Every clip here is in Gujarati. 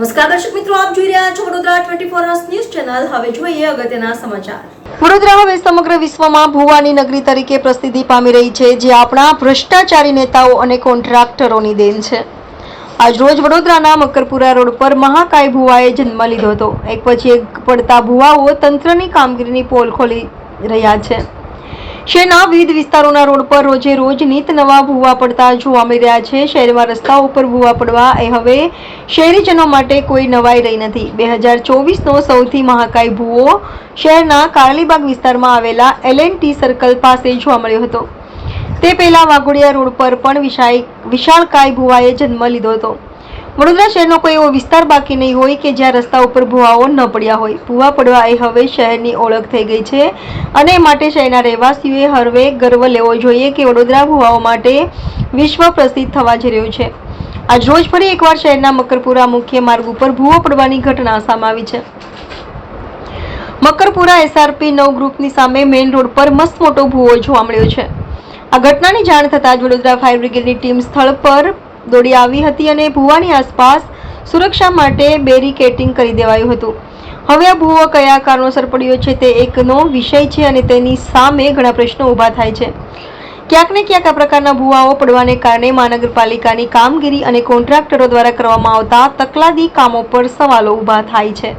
નમસ્કાર દર્શક મિત્રો, આપ જોઈ રહ્યા છો વડોદરા 24 અવર્સ ન્યૂઝ ચેનલ હવે જોઈએ અગત્યના સમાચાર. વડોદરા હવે સમગ્ર વિશ્વમાં ભુવાની નગરી તરીકે પ્રસિદ્ધિ પામી રહી છે, જે આપણા ભ્રષ્ટાચારી નેતાઓ અને કોન્ટ્રાક્ટરોની દેન છે. આજ રોજ વડોદરાના મકરપુરા રોડ પર મહાકાય ભુવાએ જન્મ લીધો હતો. એક પછી એક પડતા ભુવાઓ તંત્રની કામગીરીની પોલ ખોલી રહ્યા છે. શહેરના વિવિધ વિસ્તારોના રોડ પર રોજે રોજ નીત નવા ભૂવા પડતા જોવા મળી રહ્યા છે? શહેરમાં રસ્તાઓ ઉપર ભૂવા પડવા એ હવે શહેરીજનો માટે કોઈ નવાઈ રહી નથી. બે હજાર ચોવીસનો સૌથી મહાકાય ભૂવો શહેરના કારલીબાગ વિસ્તારમાં આવેલા એલ સર્કલ પાસે જોવા મળ્યો હતો. તે પહેલા વાઘોડિયા રોડ પર પણ વિશાળ વિશાળકાય ભુવાએ જન્મ લીધો હતો. વડોદરા શહેરનો કોઈ એવો વિસ્તાર બાકી નહીં હોય કે જ્યાં રસ્તા ઉપર ભુવાઓ ન પડ્યા હોય. ભુવા પડવા એ હવે શહેરની ઓળખ થઈ ગઈ છે અને માટે શહેરના રહેવાસીઓએ હરવે ગર્વ લેવો જોઈએ કે વડોદરા ભુવાઓ માટે વિશ્વ પ્રસિદ્ધ થવા જઈ રહ્યું છે. આજ રોજ ફરી એકવાર શહેરના મકરપુરા મુખ્ય માર્ગ ઉપર ભૂવો પડવાની ઘટના સામે આવી છે. મકરપુરા એસઆરપી નવ ગ્રુપની સામે મેઇન રોડ પર મસ્ત મોટો ભૂવો જોવા મળ્યો છે. આ ઘટનાની જાણ થતાં જ વડોદરા ફાયર બ્રિગેડની ટીમ સ્થળ પર દોડી આવી હતી અને ભૂવાની આસપાસ સુરક્ષા માટે બેરિકેટિંગ કરી દેવાયું હતું. હવે આ ભૂવો કયા કારણોસર પડ્યો છે તે એકનો વિષય છે અને તેની સામે ઘણા પ્રશ્નો ઊભા થાય છે. ક્યાંક ને ક્યાંક આ પ્રકારના ભૂવાઓ પડવાને કારણે મહાનગરપાલિકાની કામગીરી અને કોન્ટ્રાક્ટરો દ્વારા કરવામાં આવતા તકલાદી કામો પર સવાલો ઊભા થાય છે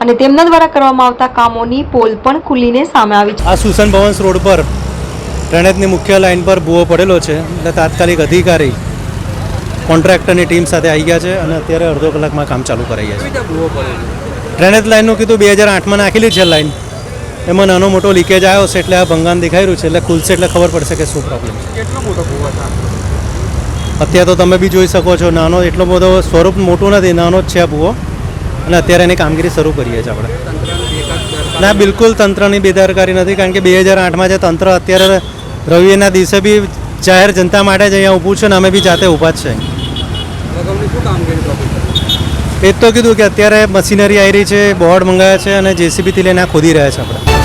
અને તેમના દ્વારા કરવામાં આવતા કામોની પોલ પણ ખુલીને સામે આવી છે. આ સુસન ભવન્સ રોડ પર રણેતની મુખ્ય લાઇન પર ભૂવો પડેલો છે તાત્કાલિક અધિકારી કોન્ટ્રાક્ટરની ટીમ સાથે આવી ગયા છે અને અત્યારે અડધો કલાકમાં કામ ચાલુ કરાઈ ગયા છે. ડ્રેનેજ લાઇનનું કીધું બે હજાર આઠમાં નાખેલી છે લાઇન એમાં નાનો મોટો લીકેજ આવ્યો છે એટલે આ ભંગાણ દેખાઈ રહ્યું છે એટલે ખુલશે એટલે ખબર પડશે કે શું પ્રોબ્લેમ છે. અત્યારે તો તમે બી જોઈ શકો છો નાનો એટલો બધો સ્વરૂપ મોટું નથી નાનો જ છે આ ભૂવો અને અત્યારે એની કામગીરી શરૂ કરીએ છીએ આપણે. ના બિલકુલ તંત્રની બેદરકારી નથી કારણ કે બે હજાર આઠમાં જે તંત્ર અત્યારે રવિના દિવસે બી જાહેર જનતા માટે જ અહીંયા ઊભું છે ને અમે બી જાતે ઊભા જ છે અગાઉની એ તો કીધું કે અત્યારે મશીનરી આવી રહી છે, બોર્ડ મંગાવ્યા છે અને જેસીબીથી લઈને આ ખોદી રહ્યા છે આપણે.